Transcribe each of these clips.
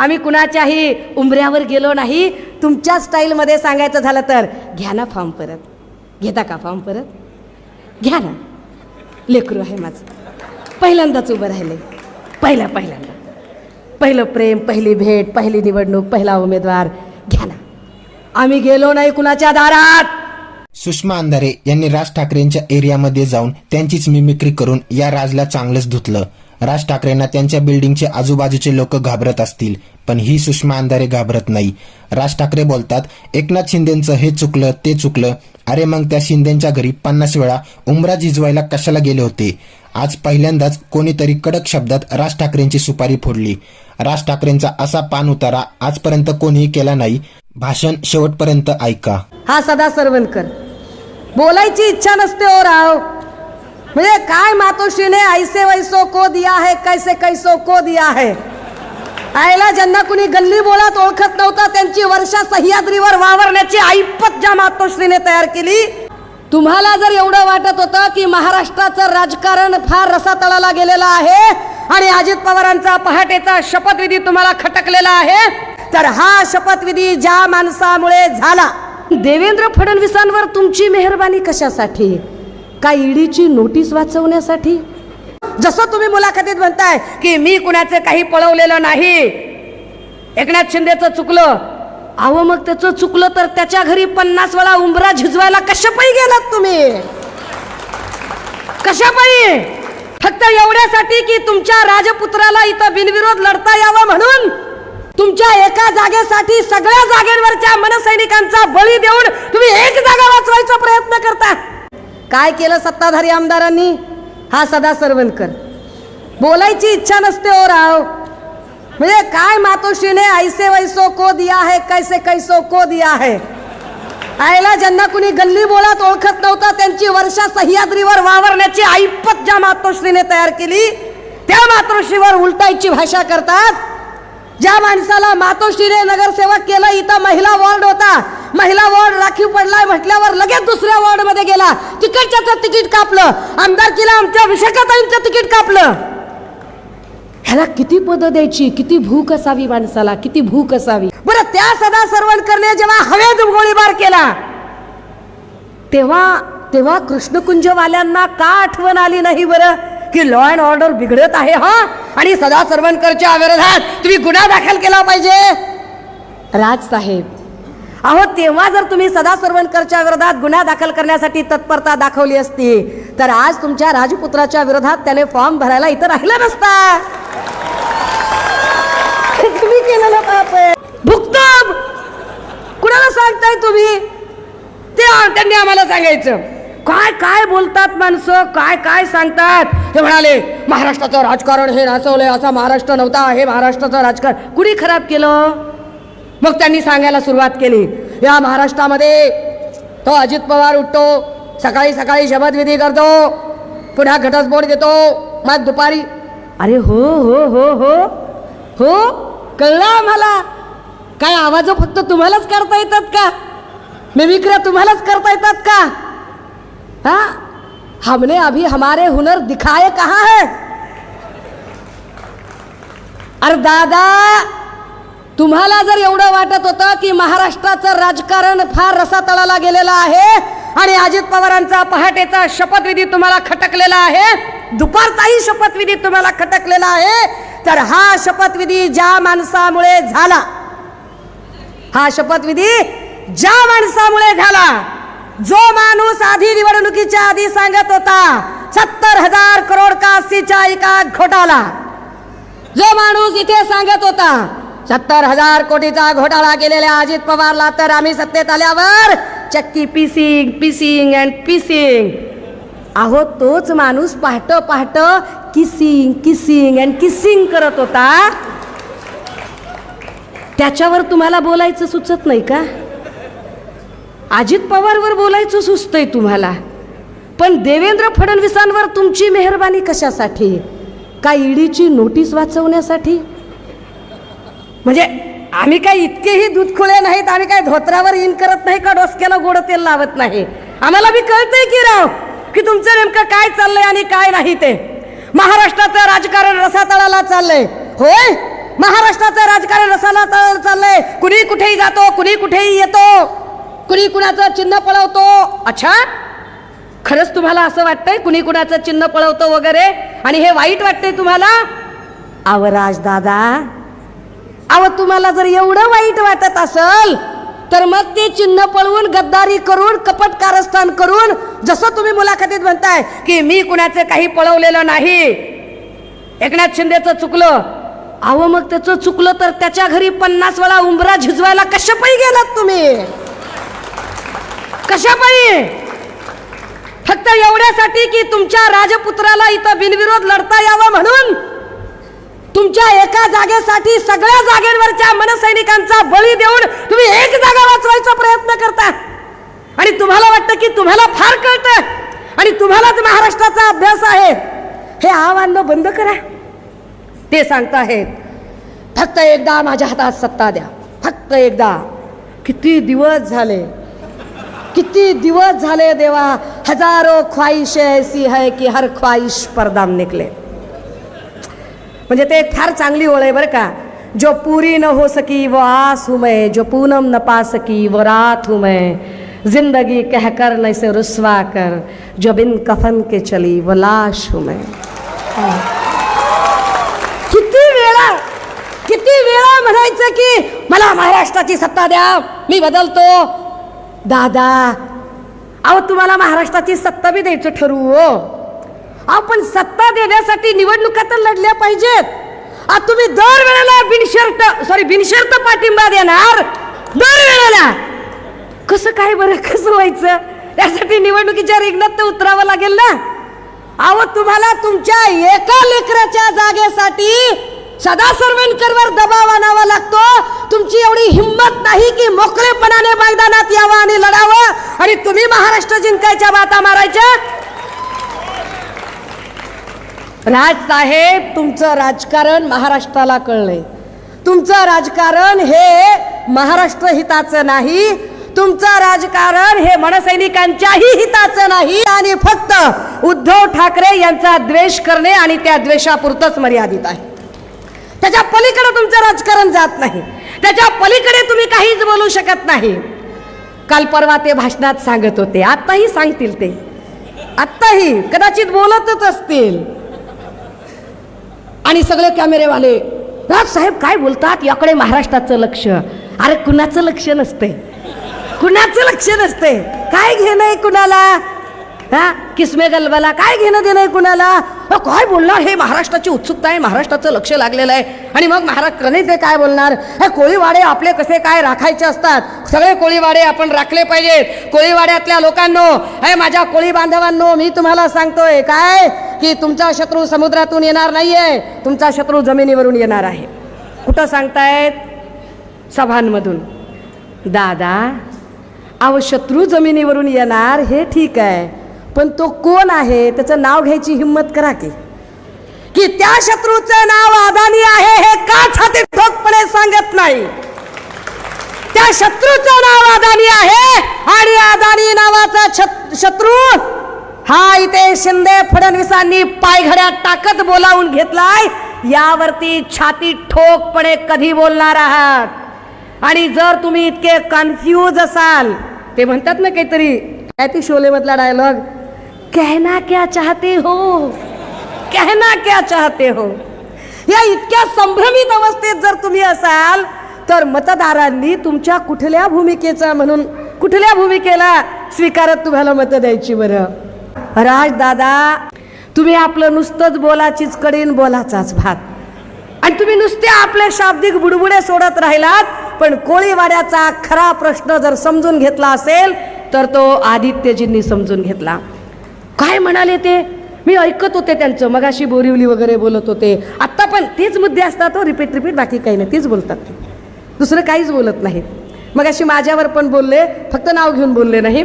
आम्ही कुणाच्याही उंबऱ्यावर गेलो नाही. तुमच्या स्टाईलमध्ये सांगायचं झालं तर घ्या ना फॉर्म परत. घेता का फॉर्म परत? घ्या ना. लेकरू आहे माझं. पहिल्यांदाच उभं राहिले. पहिल्या पहिल्यांदा. पहिलं प्रेम पहिली भेट पहिली निवडणूक पहिला उमेदवार. घ्या ना. आम्ही गेलो नाही कुणाच्या दारात. सुषमा अंधारे यांनी राज ठाकरेंच्या एरियामध्ये जाऊन त्यांचीच मिमिक्री करून या राजला चांगलंच धुतलं. राज ठाकरेंना त्यांच्या बिल्डिंगचे आजूबाजूचे लोक घाबरत असतील पण ही सुषमा अंधारे घाबरत नाही. राज ठाकरे बोलतात एकनाथ शिंदेचं हे चुकलं ते चुकलं. अरे मग त्या शिंदेच्या घरी पन्नास वेळा उमरा झिजवायला कशाला गेले होते? आज पहिल्यांदाच कोणीतरी कडक शब्दात राज ठाकरेंची सुपारी फोडली. राज ठाकरेंचा असा पान उतारा आजपर्यंत कोणीही केला नाही. भाषण शेवटपर्यंत ऐका. हा सदा सरवणकर बोलायची इच्छा नसते ओ राव. म्हणजे काय मातोश्रीने ऐसे वैसो को दिया है कैसे कैसो को दिया है? आयला ज्यांना कुणी गल्ली बोळात ओळखत नव्हता त्यांची वर्षा सह्याद्रीवर वावरण्याची ऐपत ज्या मातोश्रीने तयार केली तुम्हाला जर एवढं वाटत होतं की महाराष्ट्राचं राजकारण फार रसातळाला गेलेलं आहे आणि अजित पवारांचा पहाटेचा शपथविधी तुम्हाला खटकलेला आहे तर हा शपथविधी ज्या माणसामुळे झाला. देवेंद्र फडणवीसांवर तुमची मेहरबानी कशासाठी? का ईडीची नोटीस वाचवण्यासाठी? जसं तुम्ही मुलाखतीत म्हणताय की मी कुणाचे काही पळवलेलं नाही. एकनाथ शिंदेचं चुकलं. अहो मग त्याचं चुकलं तर त्याच्या घरी पन्नास वेळा उंबरा झिजवायला कशापायी गेलात तुम्ही? कशापायी फक्त एवढ्यासाठी की तुमच्या राजपुत्राला इथं बिनविरोध लढता यावं म्हणून तुमच्या एका जागेसाठी सगळ्या जागेवरच्या मनसैनिकांचा बळी देऊन तुम्ही एक जागा वाचवायचा प्रयत्न करता. काय केलं सत्ताधारी आमदारांनी? हा सदा सरवणकर. बोलायची इच्छा नसते ओ राव. म्हणजे काय मातोश्रीने ऐसे वैसो को दिया है कैसे कैसो को दिया है? आयला ज्यांना कुणी गल्ली बोलात ओळखत नव्हता त्यांची वर्षा सह्याद्रीवर वावरण्याची ऐपत ज्या मातोश्रीने तयार केली त्या मातोश्रीवर उलटायची भाषा करतात. ज्या माणसाला मातोश्रीने नगरसेवक केलं इथं महिला वॉर्ड होता. महिला वॉर्ड राखीव पडलाय म्हटल्यावर लगेच दुसऱ्या वॉर्डमध्ये गेला. तिकडच्याचं तिकीट कापलं. आमदारकीला आमच्या विशाखाताईंचं तिकीट कापलं. ह्याला किती पदं द्यायची? किती भूक असावी माणसाला? किती भूक असावी? बरं त्या सदा सरवणकरने जेव्हा हवेत गोळीबार केला तेव्हा तेव्हा कृष्णकुंजवाल्यांना का आठवण आली नाही बरं? की लॉ अँड ऑर्डर बिघडत आहे हा? आणि सदा सरवणकरच्या विरोधात तुम्ही गुन्हा दाखल केला पाहिजे? राज साहेब अहो तेव्हा जर तुम्ही सदा सरवणकरच्या विरोधात गुन्हा दाखल करण्यासाठी तत्परता दाखवली असती तर आज तुमच्या राजपुत्राच्या विरोधात त्याने फॉर्म भरायला इथं राहिलं नसता. तुम्ही केलेलं पाप आहे. भुक्तम कुणाला सांगताय तुम्ही? ते त्यांनी आम्हाला सांगायचं. काय काय बोलतात माणसं? काय काय सांगतात? ते म्हणाले महाराष्ट्राचं राजकारण हे नाचवलंय असा महाराष्ट्र नव्हता हे महाराष्ट्राचं राजकारण. कुणी खराब केलं? मग त्यांनी सांगायला सुरुवात केली. या महाराष्ट्रामध्ये तो अजित पवार उठतो सकाळी सकाळी शपथविधी करतो पुन्हा घटस्फोट देतो मग दुपारी अरे हो हो हो हो हो कळलं आम्हाला. काय आवाज फक्त तुम्हालाच करता येतात का? मिमिक्र्या तुम्हालाच करता येतात का? हा? हमने अभी हमारे हुनर दिखाए कहाँ है? अरे दादा तुम्हाला जर एवढं वाटत होतं की महाराष्ट्राचं राजकारण फार रसातळाला गेलेलं आहे आणि अजित पवारांचा पहाटेचा शपथविधी तुम्हाला खटकलेला आहे दुपारचाही शपथविधी तुम्हाला खटकलेला आहे तर हा शपथविधी ज्या माणसामुळे झाला हा शपथविधी ज्या माणसामुळे झाला जो माणूस आधी निवडणुकीच्या आधी सांगत होता सत्तर हजार करोड का सिंचाई का घोटाला जो माणूस इथे सांगत होता सत्तर हजार कोटीचा घोटाळा केलेल्या अजित पवारला तर आम्ही सत्तेत आल्यावर चक्की पिसिंग पिसिंग अँड पिसिंग. अहो तोच माणूस पहाट पहाट किसिंग किसिंग अँड किसिंग करत होता. त्याच्यावर तुम्हाला बोलायचं सुचत नाही का? अजित पवारवर बोलायचं सुचतंय तुम्हाला. पण देवेंद्र फडणवीसांवर तुमची मेहरबानी कशासाठी? का ईडीची नोटीस वाचवण्यासाठी? म्हणजे आम्ही काय इतकेही दूधखोळे नाहीत आम्ही काय धोत्रावर इन करत नाही का? डोसक्याला गोड तेल लावत नाही. आम्हाला बी कळतंय की राव की तुमचं नेमकं काय चाललंय आणि काय नाही ते. महाराष्ट्राचं राजकारण रसातळाला चाललंय. होय? महाराष्ट्राचं राजकारण रसाला चाललंय. कुणी कुठेही जातो कुणी कुठेही येतो. कुणी कुणाचं चिन्ह पळवतो. अच्छा? खरंच तुम्हाला असं वाटतंय कुणी कुणाचं चिन्ह पळवतो वगैरे? आणि हे वाईट वाटतंय तुम्हाला? अवराज दादा अव तुम्हाला जर एवढं वाईट वाटत असल तर मग ते चिन्ह पळवून गद्दारी करून कपट कारस्थान करून जसं तुम्ही मुलाखतीत म्हणताय की मी कुणाचं काही पळवलेलं नाही. एकनाथ शिंदेचं चुकलं. अहो मग त्याचं चुकलं तर त्याच्या घरी पन्नास वेळा उंबरा झिजवायला कशापायी गेलात तुम्ही? कशापायी फक्त एवढ्यासाठी की तुमच्या राजपुत्राला इथं बिनविरोध लढता यावा म्हणून तुमच्या एका जागेसाठी सगळ्या जागेवरच्या मनसैनिकांचा बळी देऊन तुम्ही एक जागा वाचवायचा प्रयत्न करता. आणि तुम्हाला वाटतं की तुम्हाला फार कळतं. आणि तुम्हालाच महाराष्ट्राचा अभ्यास आहे. हे आव्हान बंद करा. ते सांगताहेत फक्त एकदा माझ्या हातात सत्ता द्या. फक्त एकदा. किती दिवस झाले? किती दिवस झाले देवा? हजारो ख्वाहिश ऐसी है की हर ख्वाहिश परदाम निकले. म्हणजे ते फार चांगली ओळ आहे बरं का. जो पुरी न हो सकी वो आस हुमय जो पूनम न पा सकी वो रात हुमय जिंदगी कहकर न इसे रुसवा कर जो बिन कफन के चली व लाश हुमय किती वेळा किती वेळा म्हणायचं की मला महाराष्ट्राची सत्ता द्या मी बदलतो. दादा अहो तुम्हाला महाराष्ट्राची सत्ता बी द्यायचं ठरवू हो. आपण सत्ता देण्यासाठी निवडणुका तर लढल्या पाहिजेत. तुम्ही दर वेळेला बिनशर्त सॉरी बिनशर्त पाठिंबा देणार. दर वेळेला कसं काय बरं कसं व्हायचं? त्यासाठी निवडणुकीच्या रिंगणात तर उतरावं लागेल ना? अहो तुम्हाला तुमच्या एका लेकराच्या जागेसाठी सदा सर्वेंकरवर दबाव आणावा लागतो. तुमची एवढी हिंमत नाही की मोकळेपणाने मैदानात यावं आणि लढावं. आणि तुम्ही महाराष्ट्र जिंकायच्या बाता मारायच्या? राजसाहेब तुमचं राजकारण महाराष्ट्राला कळलंय. तुमचं राजकारण हे महाराष्ट्र हिताचं नाही तुमचं राजकारण हे मनसैनिकांच्याही हिताचं नाही आणि फक्त उद्धव ठाकरे यांचा द्वेष करणे आणि त्या द्वेषापुरतच मर्यादित आहे. त्याच्या पलीकडे तुमचं राजकारण जात नाही. त्याच्या पलीकडे तुम्ही काहीच बोलू शकत नाही. काल परवा ते भाषणात सांगत होते आत्ताही सांगतील ते. आत्ताही कदाचित बोलतच असतील. आणि सगळे कॅमेरेवाले राज साहेब काय बोलतात? याकडे महाराष्ट्राचं लक्ष. अरे कुणाचं लक्ष नसते. कुणाचं लक्ष नसते. काय घेणं आहे कुणाला? हा? किसमे गलबाला काय घेणं देणं आहे कुणाला काय बोलणार? हे महाराष्ट्राची उत्सुकता आहे महाराष्ट्राचं लक्ष लागलेलं आहे. आणि मग महाराष्ट्राने ते काय बोलणार? हे कोळीवाडे आपले कसे काय राखायचे असतात? सगळे कोळीवाडे आपण राखले पाहिजेत. कोळीवाड्यातल्या लोकांनो हे माझ्या कोळी बांधवांनो मी तुम्हाला सांगतोय काय? की तुमचा शत्रू समुद्रातून येणार नाहीये तुमचा शत्रू जमिनीवरून येणार आहे. कुठं सांगतायत? सभांमधून. दादा अहो शत्रू जमिनीवरून येणार हे ठीक आहे पण तो कोण आहे त्याचं नाव घ्यायची हिंमत करा की. की त्या शत्रूचं नाव अदानी आहे हे का छाती ठोकपणे सांगत नाही. त्या शत्रूचं नाव अदानी आहे आणि अदानी नावाचा शत्रू हा इथे शिंदे फडणवीसांनी पायघड्यात टाकत बोलावून घेतलाय. यावरती छाती ठोकपणे कधी बोलणार आहात? आणि जर तुम्ही इतके कन्फ्यूज असाल ते म्हणतात ना काहीतरी काय ती शोले मधला डायलॉग कहना क्या चाहते हो? कहना क्या चाहते हो? या इतक्या संभ्रमित अवस्थेत जर तुम्ही असाल तर मतदारांनी तुमच्या कुठल्या भूमिकेचा म्हणून कुठल्या भूमिकेला स्वीकारत तुम्हाला मतं द्यायची बरं? राजदादा तुम्ही आपलं नुसतंच बोलाचीच कडीन बोलाचाच भात. आणि तुम्ही नुसते आपले शाब्दिक बुडबुडे सोडत राहिलात पण कोळीवाड्याचा खरा प्रश्न जर समजून घेतला असेल तर तो आदित्यजींनी समजून घेतला. काय म्हणाले ते? मी ऐकत होते त्यांचं मगाशी बोरिवली वगैरे बोलत होते. आत्ता पण तेच मुद्दे असतात हो रिपीट रिपीट बाकी काही नाही तेच बोलतात ते. दुसरं काहीच बोलत नाही मगाशी माझ्यावर पण बोलले फक्त नाव घेऊन बोलले नाही.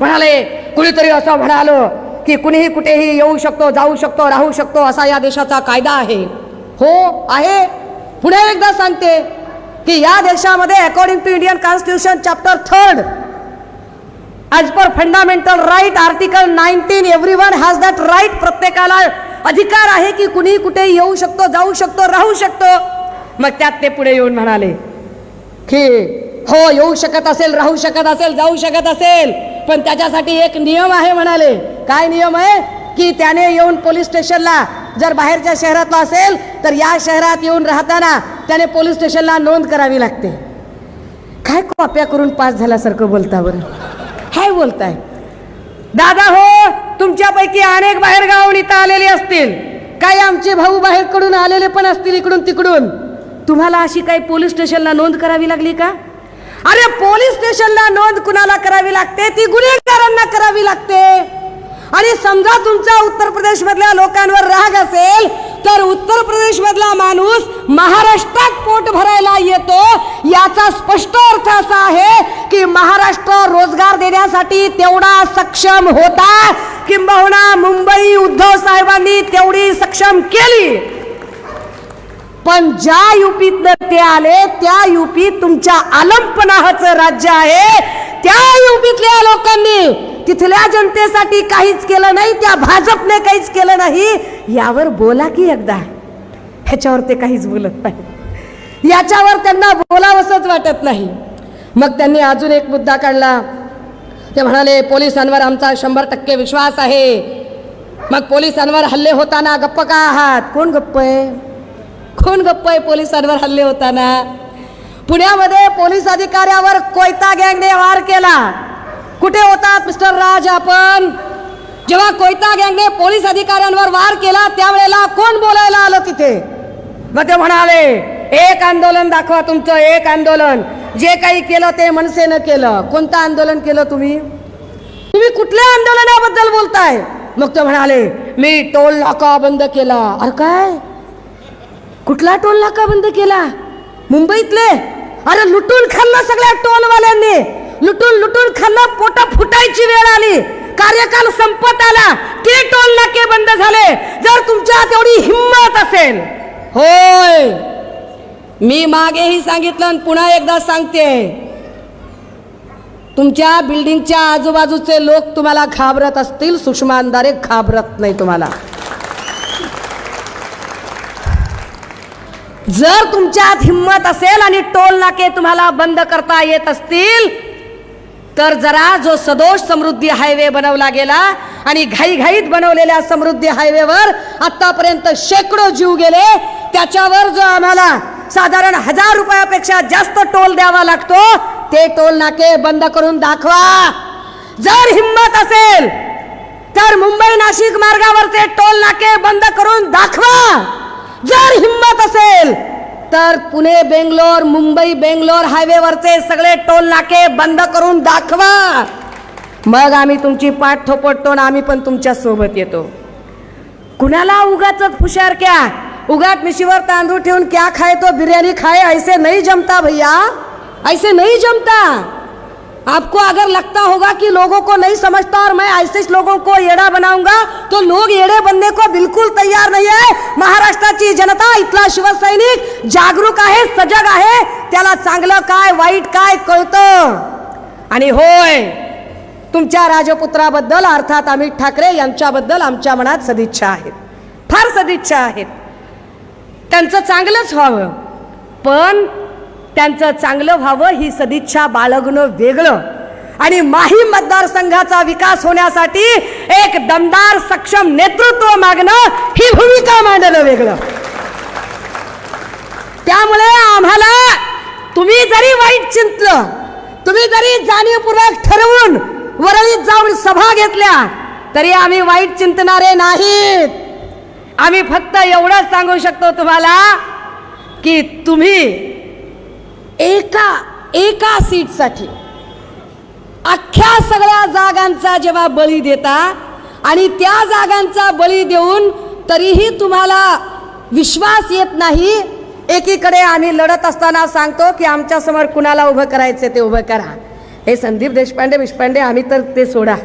म्हणाले कुणीतरी असं म्हणालं की कुणीही कुठेही येऊ शकतो जाऊ शकतो राहू शकतो असा या देशाचा कायदा आहे. हो आहे. पुन्हा एकदा सांगते की या देशामध्ये according to Indian constitution chapter third as per fundamental right article nineteen everyone has that right प्रत्येकाला अधिकार आहे की कुणी कुठे येऊ शकतो जाऊ शकतो राहू शकतो. मग त्यात ते पुढे येऊन म्हणाले की हो येऊ शकत असेल राहू शकत असेल जाऊ शकत असेल. पण त्याच्यासाठी एक नियम आहे म्हणाले. काय नियम आहे? की त्याने येऊन पोलीस स्टेशनला जर बाहेरच्या शहरातला असेल तर या शहरात येऊन राहताना त्याने पोलीस स्टेशनला नोंद करावी लागते. काय कॉप्या करून पास झाल्यासारखं बोलता बरं? काय बोलताय. दादा हो तुमच्यापैकी अनेक बाहेर गावून इथं आलेले असतील. काही आमचे भाऊ बाहेरकडून आलेले पण असतील इकडून तिकडून? तुम्हाला अशी काही पोलीस स्टेशनला नोंद करावी लागली का? अरे पोलीस स्टेशनला नोंद कुणाला करावी लागते? ती गुन्हेगारांना करावी लागते. आणि समजा तुमचा उत्तर प्रदेश मधल्या लोकांवर राग असेल तर उत्तर प्रदेश मधला माणूस महाराष्ट्रात पोट भरायला येतो. याचा स्पष्ट अर्थ असा आहे की महाराष्ट्र रोजगार देण्यासाठी तेवढा सक्षम होता. किंबहुना मुंबई उद्धव साहेबांनी तेवढी सक्षम केली. पण ज्या युपीतनं ते आले त्या युपीत तुमच्या आलमपणाचं राज्य आहे. त्या युपीतल्या लोकांनी तिथल्या जनतेसाठी काहीच केलं नाही त्या भाजपने काहीच केलं नाही. यावर बोला की एकदा. ह्याच्यावर ते काहीच बोलत नाही. याच्यावर त्यांना बोलावंसच वाटत नाही. मग त्यांनी अजून एक मुद्दा काढला. ते म्हणाले पोलिसांवर आमचा शंभर टक्के विश्वास आहे. मग पोलिसांवर हल्ले होताना गप्प का आहात? कोण गप्प आहे? कोण गप्प आहे पोलिसांवर हल्ले होताना. पुण्यामध्ये पोलीस अधिकाऱ्यावर कोयता गँगने वार केला. कुठे होतात मिस्टर राज आपण? जेव्हा कोयता गँगने पोलीस अधिकाऱ्यांवर वार केला त्यावेळेला कोण बोलायला आलं तिथे? मग ते म्हणाले एक आंदोलन दाखवा तुमचं एक आंदोलन. जे काही केलं ते मनसेनं केलं. कोणतं आंदोलन केलं तुम्ही? तुम्ही कुठल्या आंदोलनाबद्दल बोलताय? मग ते म्हणाले मी टोल नाका बंद केला. अरे काय? कुठला टोल नाका बंद केला? मुंबईतले? अरे लुटून खाल्ला सगळ्या टोलवाल्यांनी. लुटून लुटून खाल्लं पोटा फुटायची वेळ आली. कार्यकाल संपत आला. ते टोल नाके बंद झाले? जर तुमच्या तेवढी हिंमत असेल. होय. मी मागेही सांगितलं आणि पुन्हा एकदा सांगते. तुमच्या बिल्डिंगच्या आजूबाजूचे लोक तुम्हाला घाबरत असतील. सुषमा अंधारे घाबरत नाही तुम्हाला. जर तुमच्यात हिंमत असेल आणि टोल नाके तुम्हाला बंद करता येत असतील तर जरा जो सदोष समृद्धी हायवे बनवला गेला आणि घाईघाईत बनवलेल्या समृद्धी हायवेवर आतापर्यंत शेकडो जीव गेले त्याच्यावर जो आम्हाला साधारण हजार रुपयापेक्षा जास्त टोल द्यावा लागतो ते टोल नाके बंद करून दाखवा. जर हिंमत असेल तर मुंबई नाशिक मार्गावरचे टोल नाके बंद करून दाखवा. जर हिंमत असेल तर पुणे बेंगलोर मुंबई बेंगलोर हायवेवरचे सगळे टोल नाके बंद करून दाखवा. मग आम्ही तुमची पाठ थोपटतो आणि आम्ही पण तुमच्यासोबत येतो. कुणाला उगाच हुशार क्या? उगाच मिशीवर तांदूळ ठेवून क्या खाए तो? बिर्याणी खाए ऐसे नाही जमता भैया. ऐसे नाही जमता. आपको अगर लगता होगा कि लोगों को नहीं समझता और मैं ऐसे लोगों को येड़ा बनाऊंगा तो लोग येड़े बनने को बिल्कुल तैयार नहीं है। महाराष्ट्राची जनता इथला शिवसैनिक जागरूक आहे सजग आहे त्याला चांगलं काय वाईट काय कळतं? आणि होय तुमच्या राजपुत्राबद्दल अर्थात अमित ठाकरे यांच्याबद्दल आमच्या मनात सदिच्छा आहेत. फार सदिच्छा आहेत. त्यांचं चांगलंच व्हावं. पण त्यांचं चांगलं व्हावं ही सदिच्छा बाळगणं वेगळं. आणि माही मतदारसंघाचा विकास होण्यासाठी एक दमदार सक्षम नेतृत्व मागणं ही भूमिका मांडणं वेगळं. त्यामुळे आम्हाला तुम्ही जरी वाईट चिंतलं तुम्ही जरी जाणीवपूर्वक ठरवून वरळीत जाऊन सभा घेतल्या तरी आम्ही वाईट चिंतणारे नाहीत. आम्ही फक्त एवढंच सांगू शकतो तुम्हाला की तुम्ही एका एका सीटसाठी. अख्ख्या सगळ्या जागांचा जेव्हा बळी देता आणि त्या जागांचा बळी देऊन तरीही तुम्हाला विश्वास येत नाही एकीकडे आम्ही लढत असताना सांगतो की आमच्यासमोर कुणाला उभं करायचं ते उभं करा. हे संदीप देशपांडे विशपांडे आम्ही तर ते सोडा.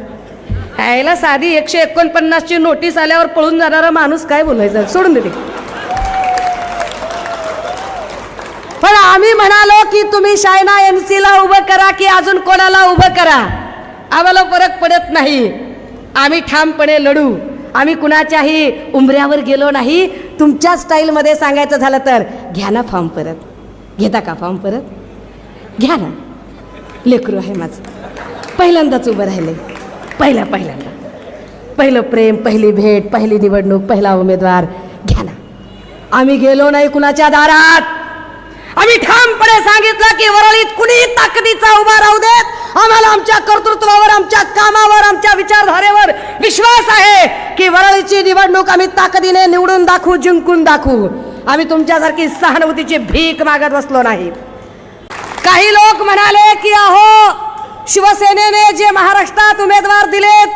यायला साधी एकशे एकोणपन्नासची नोटीस आल्यावर पळून जाणारा माणूस काय बोलायचं? सोडून देते पण आम्ही म्हणालो की तुम्ही शायना एम सीला उभं करा की अजून कोणाला उभं करा? आम्हाला फरक पडत नाही. आम्ही ठामपणे लढू. आम्ही कुणाच्याही उंबऱ्यावर गेलो नाही. तुमच्या स्टाईलमध्ये सांगायचं झालं तर घ्या ना फॉर्म परत. घेता का फॉर्म परत? घ्या ना. लेकरू आहे माझं. पहिल्यांदाच उभं राहिले. पहिल्या पहिल्यांदा. पहिलं प्रेम पहिली भेट पहिली निवडणूक पहिला उमेदवार. घ्या ना. आम्ही गेलो नाही कुणाच्या दारात. आम्ही ठामपणे सांगितलं की वरळीत कुणी ताकदीचा उभा राहू देत आम्हाला आमच्या कर्तृत्वावर आमच्या कामावर आमच्या विचारधारेवर विश्वास आहे की वरळीची निवडणूक आम्ही ताकदीने निवडून दाखवू जिंकून दाखवू. आम्ही तुमच्यासारखी सहानुभूतीची भीक मागत बसलो नाही. काही लोक म्हणाले की अहो शिवसेनेने जे महाराष्ट्रात उमेदवार दिलेत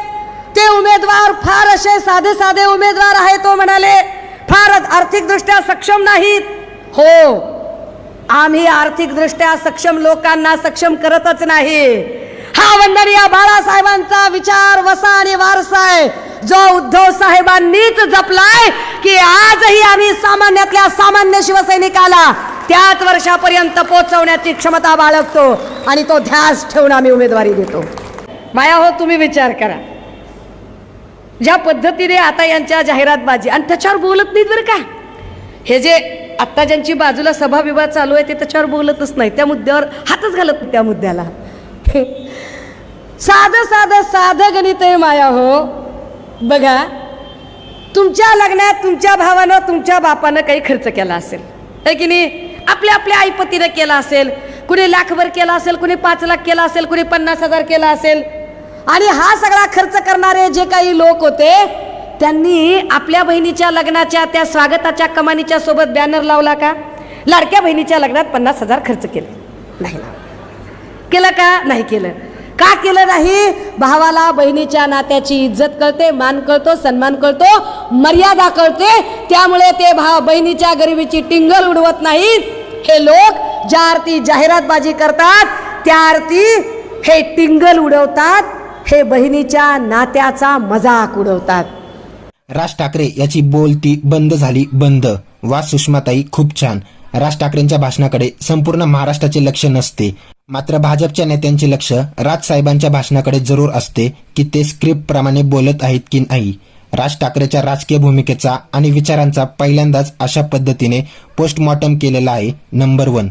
ते उमेदवार फार असे साधे साधे उमेदवार आहे तो म्हणाले. फार आर्थिकदृष्ट्या सक्षम नाहीत. हो आम्ही आर्थिकदृष्ट्या सक्षम लोकांना सक्षम करतच नाही. हा वंदनीय बाळासाहेबांचा विचार वसा आणि वारसा आहे. जो उद्धव साहेबांनीच जपलाय की आजही आम्ही सामान्यातल्या सामान्य शिवसैनिकाला त्याच वर्षापर्यंत पोहोचवण्याची क्षमता बाळगतो आणि तो ध्यास ठेवून आम्ही उमेदवारी देतो. माया हो तुम्ही विचार करा. ज्या पद्धतीने आता यांच्या जाहिरातबाजी आणि त्याच्यावर बोलत नाहीत बरं का? हे जे आत्ता ज्यांची बाजूला सभा विवाद चालू आहे ते त्याच्यावर बोलतच नाही. त्या मुद्द्यावर हातच घालत त्या मुद्द्याला. साधं साधं साधं गणित आहे माया हो. बघा तुमच्या लग्नात तुमच्या भावानं तुमच्या बापानं काही खर्च केला असेल. आहे की नाही? आपल्या आपल्या आईपतीनं केला असेल. कुणी लाखभर केला असेल कुणी पाच लाख केला असेल कुणी पन्नास हजार केला असेल. आणि हा सगळा खर्च करणारे जे काही लोक होते त्यांनी आपल्या बहिणीच्या लग्नाच्या त्या स्वागताच्या कमानीच्या सोबत बॅनर लावला का? लाडक्या बहिणीच्या लग्नात पन्नास हजार खर्च केले. नाही केलं का? नाही केलं. का केलं नाही? भावाला बहिणीच्या नात्याची इज्जत कळते मान कळतो सन्मान कळतो मर्यादा कळते. त्यामुळे ते भाव बहिणीच्या गरिबीची टिंगल उडवत नाहीत हे लोक ज्या आरती जाहिरातबाजी करतात त्या आरती हे टिंगल उडवतात हे बहिणीच्या नात्याचा मजाक उडवतात. राज ठाकरे याची बोलती बंद झाली बंद. वा सुषमाताई खूप छान. राज ठाकरेंच्या भाषणाकडे संपूर्ण महाराष्ट्राचे लक्ष नसते. मात्र भाजपच्या नेत्यांचे लक्ष राज साहेबांच्या भाषणाकडे जरूर असते की ते स्क्रिप्ट प्रमाणे बोलत आहेत की नाही. राज ठाकरेच्या राजकीय भूमिकेचा आणि विचारांचा पहिल्यांदाच अशा पद्धतीने पोस्टमॉर्टम केलेला आहे नंबर वन